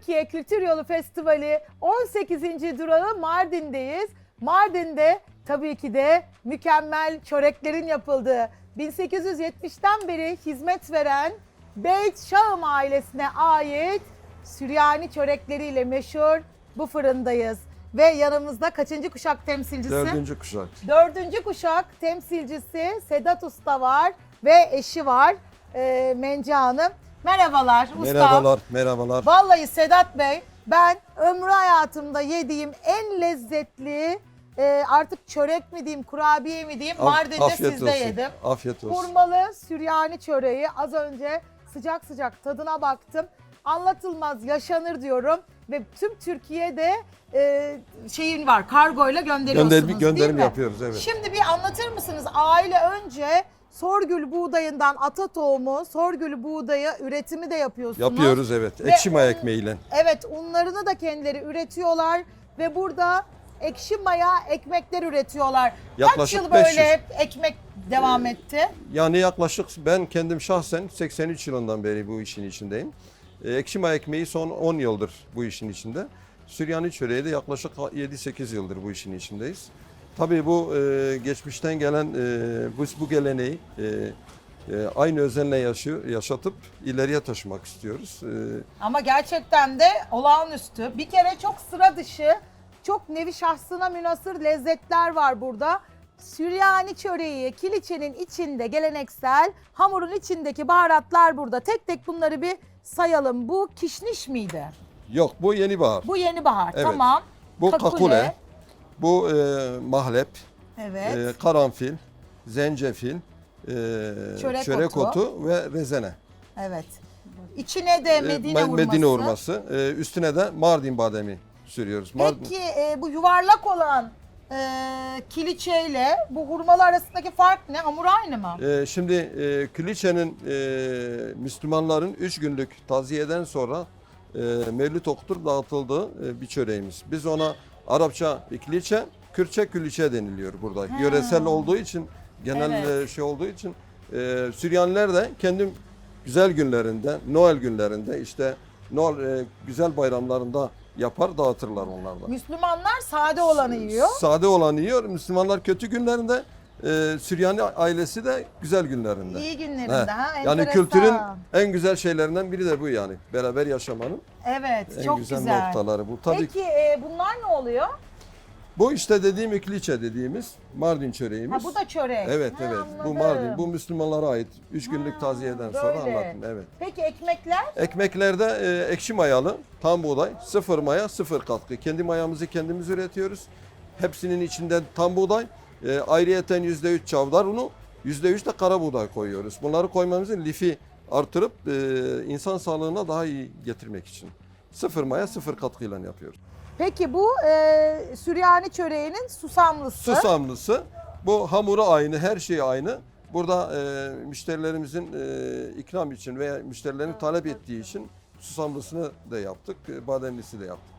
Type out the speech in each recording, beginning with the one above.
Türkiye Kültür Yolu Festivali 18. durağı Mardin'deyiz. Mardin'de tabii ki de mükemmel çöreklerin yapıldığı 1870'ten beri hizmet veren Beyt Şahım ailesine ait Süryani çörekleriyle meşhur bu fırındayız. Ve yanımızda kaçıncı kuşak temsilcisi? Dördüncü kuşak. Dördüncü kuşak temsilcisi Sedat Usta var ve eşi var e, Mence Hanım. Merhabalar usta. Merhabalar, merhabalar. Vallahi Sedat Bey ben ömrü hayatımda yediğim en lezzetli e, artık çörek mi diyeyim kurabiye mi diyeyim Af- Mardin'de afiyet sizde olsun. yedim. Afiyet olsun. Hurmalı Süryani çöreği az önce sıcak sıcak tadına baktım. Anlatılmaz yaşanır diyorum ve tüm Türkiye'de e, şeyin var kargoyla gönderiyorsunuz Gönderim, değil gönderim mi? yapıyoruz evet. Şimdi bir anlatır mısınız? Aile önce Sorgül buğdayından ata tohumu, Sorgül buğdayı üretimi de yapıyorsunuz. Yapıyoruz evet. Ve Ekşi maya un- ekmeğiyle. Evet unlarını da kendileri üretiyorlar ve burada ekşi maya ekmekler üretiyorlar. Kaç Yaklaşık yıl böyle 500. hep ekmek devam etti? Yani yaklaşık ben kendim şahsen 83 yılından beri bu işin içindeyim. Ee, Ekşi maya ekmeği son 10 yıldır bu işin içinde. Süryani çöreği de yaklaşık 7-8 yıldır bu işin içindeyiz. Tabii bu e, geçmişten gelen e, bu, bu geleneği e, e, aynı özenle yaşıyor, yaşatıp ileriye taşımak istiyoruz. E, Ama gerçekten de olağanüstü. Bir kere çok sıra dışı, çok nevi şahsına münasır lezzetler var burada. Süryani çöreği, kiliçenin içinde geleneksel, hamurun içindeki baharatlar burada. Tek tek bunları bir sayalım. Bu kişniş miydi? yok bu yeni bahar. Bu yeni bahar, Evet. tamam. Bu kakule. Bu e, mahlep, Evet. e, karanfil, zencefil, e, Çörek çörek, otu. otu. ve rezene. Evet. İçine de E, Medine Me- hurması. Medine hurması. E, üstüne de Mardin bademi sürüyoruz. Mardin- Peki e, bu yuvarlak olan e, kiliçeyle bu hurmalı arasındaki fark ne? Hamur aynı mı? E, şimdi e, Kiliçe'nin e, Müslümanların 3 günlük taziyeden sonra e, mevlüt okutup dağıtıldığı e, bir çöreğimiz. Biz ona Arapça Kiliçe, Kürtçe Külüçe deniliyor burada. Yöresel olduğu için, genel Evet. e, şey olduğu için e, Süryaniler de kendi güzel günlerinde, Noel günlerinde işte Noel e, güzel bayramlarında yapar dağıtırlar onlar da. Müslümanlar sade olanı yiyor. Sade olanı yiyor. Müslümanlar kötü günlerinde, e, Süryani ailesi de güzel günlerinde. İyi günlerinde He. ha. Yani kültürün en güzel şeylerinden biri de bu yani. Beraber yaşamanın Evet en çok güzel, güzel. noktaları bu. Tabii Peki e, bunlar ne oluyor? bu işte dediğim ikliçe dediğimiz Mardin çöreğimiz. Ha bu da çörek. Evet Ha, evet. Bu anladım. Mardin. Bu Müslümanlara ait. 3 günlük Ha, taziyeden sonra böyle. anlattım. Evet. Peki ekmekler? Ekmeklerde e, ekşi mayalı, tam buğday, sıfır maya, sıfır katkı. Kendi mayamızı kendimiz üretiyoruz. Hepsinin içinde tam buğday, e, ayrıyeten %3 çavdar unu, %3 de kara buğday koyuyoruz. Bunları koymamızın lifi artırıp e, insan sağlığına daha iyi getirmek için. Sıfır maya, sıfır katkıyla yapıyoruz. Peki bu e, Süryani çöreğinin susamlısı. Susamlısı, bu hamuru aynı, her şey aynı. Burada e, müşterilerimizin e, ikram için veya müşterilerin talep ettiği için susamlısını da yaptık, e, bademlisi de yaptık.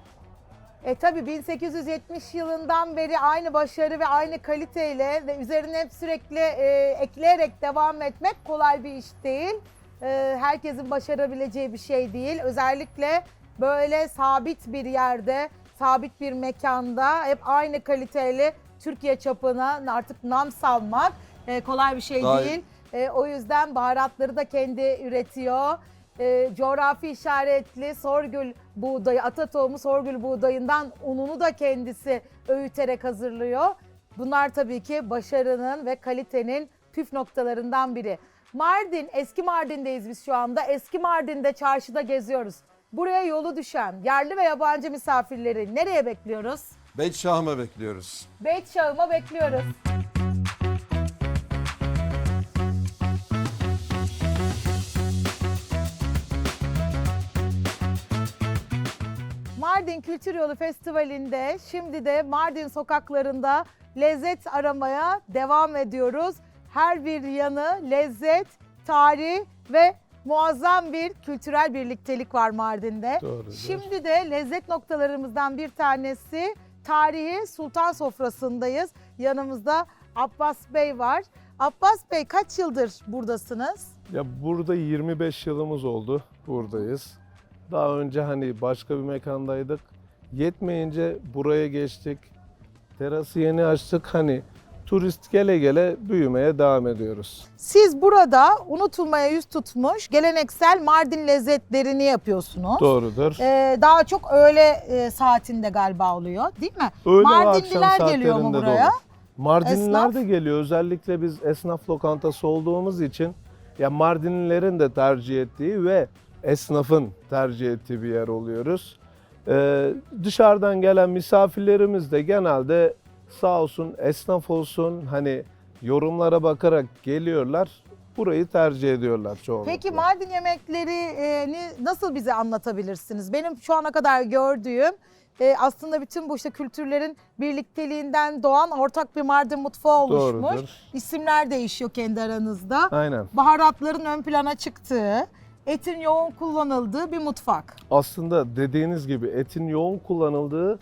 E tabi 1870 yılından beri aynı başarı ve aynı kaliteyle ve üzerine hep sürekli e, ekleyerek devam etmek kolay bir iş değil. E, herkesin başarabileceği bir şey değil. Özellikle böyle sabit bir yerde, sabit bir mekanda hep aynı kaliteyle Türkiye çapına artık nam salmak e, kolay bir şey Daha- değil. E, o yüzden baharatları da kendi üretiyor. E, coğrafi işaretli sorgül buğdayı, ata tohumu sorgül buğdayından ununu da kendisi öğüterek hazırlıyor. Bunlar tabii ki başarının ve kalitenin püf noktalarından biri. Mardin, eski Mardin'deyiz biz şu anda. Eski Mardin'de çarşıda geziyoruz. Buraya yolu düşen yerli ve yabancı misafirleri nereye bekliyoruz? Beyt Şahım'a bekliyoruz. Beyt Şahım'a bekliyoruz. Mardin Kültür Yolu Festivali'nde şimdi de Mardin sokaklarında lezzet aramaya devam ediyoruz. Her bir yanı lezzet, tarih ve muazzam bir kültürel birliktelik var Mardin'de. Doğrudur. Şimdi de lezzet noktalarımızdan bir tanesi tarihi Sultan Sofrası'ndayız. Yanımızda Abbas Bey var. Abbas Bey kaç yıldır buradasınız? Ya burada 25 yılımız oldu. Buradayız. Daha önce hani başka bir mekandaydık. Yetmeyince buraya geçtik. Terası yeni açtık. Hani turist gele gele büyümeye devam ediyoruz. Siz burada unutulmaya yüz tutmuş geleneksel Mardin lezzetlerini yapıyorsunuz. Doğrudur. Ee, daha çok öğle e, saatinde galiba oluyor değil mi? Öğle Mardinliler akşam geliyor mu buraya? olur. Mardinliler Esnaf? de geliyor. Özellikle biz esnaf lokantası olduğumuz için ya Mardinlilerin de tercih ettiği ve esnafın tercih ettiği bir yer oluyoruz. Ee, dışarıdan gelen misafirlerimiz de genelde sağ olsun esnaf olsun hani yorumlara bakarak geliyorlar. Burayı tercih ediyorlar çoğunlukla. Peki Mardin yemeklerini nasıl bize anlatabilirsiniz? Benim şu ana kadar gördüğüm e, aslında bütün bu işte kültürlerin birlikteliğinden doğan ortak bir Mardin mutfağı oluşmuş. Doğrudur. İsimler değişiyor kendi aranızda. Aynen. Baharatların ön plana çıktığı, etin yoğun kullanıldığı bir mutfak. aslında dediğiniz gibi etin yoğun kullanıldığı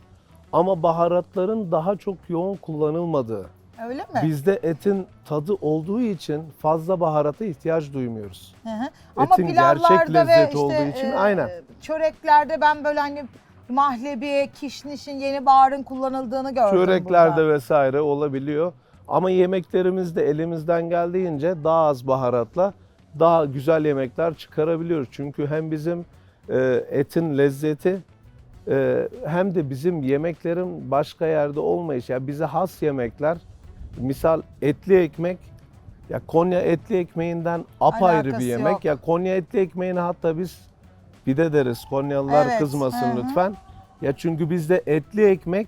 ama baharatların daha çok yoğun kullanılmadığı. Öyle mi? Bizde etin tadı olduğu için fazla baharata ihtiyaç duymuyoruz. Hı hı. Ama Etin pilavlarda gerçek ve lezzeti işte, olduğu için e, aynen. çöreklerde ben böyle hani mahlebi, kişnişin, yeni baharın kullanıldığını gördüm Çöreklerde burada. vesaire olabiliyor. Ama yemeklerimizde elimizden geldiğince daha az baharatla daha güzel yemekler çıkarabiliyoruz. Çünkü hem bizim e, etin lezzeti e, hem de bizim yemeklerin başka yerde olmayışı. Yani bize has yemekler, misal etli ekmek, ya Konya etli ekmeğinden apayrı Alakası bir yemek. yok. Ya Konya etli ekmeğini hatta biz pide deriz. Konyalılar Evet, kızmasın hı hı. lütfen. Ya çünkü bizde etli ekmek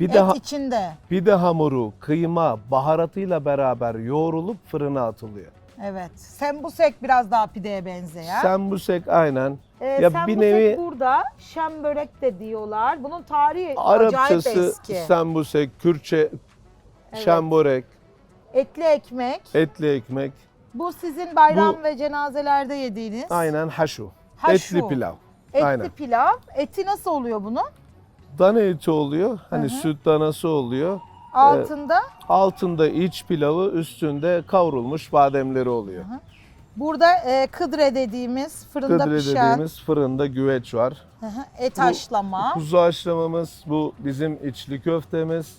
bir Et de ha- içinde. pide hamuru, kıyma, baharatıyla beraber yoğrulup fırına atılıyor. Evet. Sembusek biraz daha pideye benzeyen. Sembusek aynen. Ee, ya bir nevi burada şem börek de diyorlar. Bunun tarihi acayip Arapçası eski. sembusek, Kürtçe şembörek, Etli ekmek. etli ekmek, Bu sizin bayram Bu- ve cenazelerde yediğiniz. aynen haşu. Haşu. Etli pilav. Etli aynen. pilav. Eti nasıl oluyor bunun? Dana eti oluyor. Hani Hı hı. süt danası oluyor. Altında. Altında iç pilavı, üstünde kavrulmuş bademleri oluyor. Burada e, kıdre dediğimiz fırında Kıdre pişen dediğimiz fırında güveç var. hı hı, et Bu- haşlama. Kuzu haşlamamız, bu bizim içli köftemiz.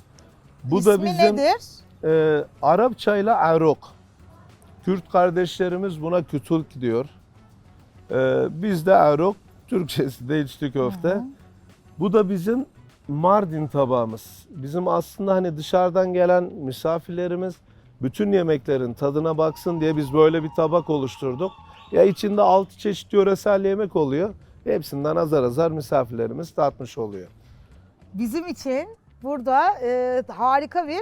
Bu İsmi da bizim nedir? e, Arapçayla arok. Kürt kardeşlerimiz buna kütülk diyor. E, bizde arok, Türkçesi de içli köfte. Bu da bizim Mardin tabağımız. Bizim aslında hani dışarıdan gelen misafirlerimiz bütün yemeklerin tadına baksın diye biz böyle bir tabak oluşturduk. Ya içinde 6 çeşit yöresel yemek oluyor. Hepsinden azar azar misafirlerimiz tatmış oluyor. Bizim için burada e, harika bir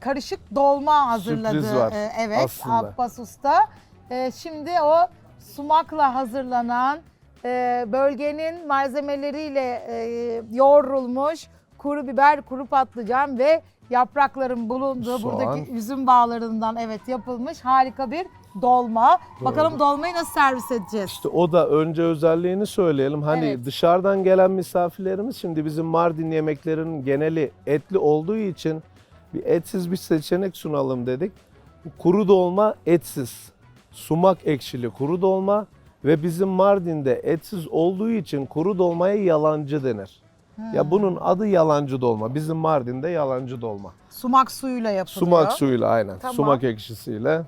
karışık dolma hazırladı. Sürpriz var e, evet aslında. Abbas Usta. E, şimdi o sumakla hazırlanan e, bölgenin malzemeleriyle e, yoğrulmuş kuru biber, kuru patlıcan ve yaprakların bulunduğu Soğan. buradaki üzüm bağlarından evet yapılmış harika bir dolma. Bakalım dolmayı nasıl servis edeceğiz? İşte o da önce özelliğini söyleyelim. Hani Evet. dışarıdan gelen misafirlerimiz şimdi bizim Mardin yemeklerinin geneli etli olduğu için bir etsiz bir seçenek sunalım dedik. Kuru dolma etsiz. Sumak ekşili kuru dolma ve bizim Mardin'de etsiz olduğu için kuru dolmaya yalancı denir. Ya bunun adı yalancı dolma. Bizim Mardin'de yalancı dolma. Sumak suyuyla yapılıyor. Sumak suyuyla aynen. Tamam. Sumak ekşisiyle.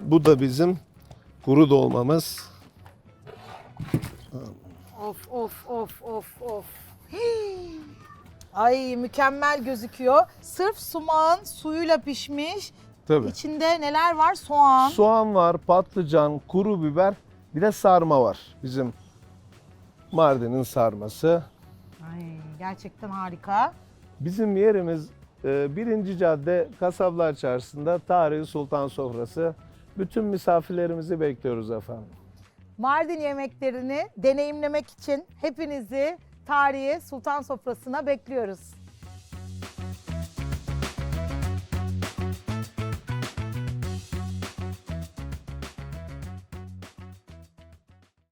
Bu da bizim kuru dolmamız. Of of of of of. Hii. Ay mükemmel gözüküyor. Sırf sumağın suyuyla pişmiş. Tabii. İçinde neler var? Soğan. Soğan var, patlıcan, kuru biber, bir de sarma var. Bizim Mardin'in sarması. Ay gerçekten harika. Bizim yerimiz e, birinci cadde Kasablar Çarşısı'nda Tarihi Sultan Sofrası. Bütün misafirlerimizi bekliyoruz efendim. Mardin yemeklerini deneyimlemek için hepinizi tarihi Sultan Sofrası'na bekliyoruz.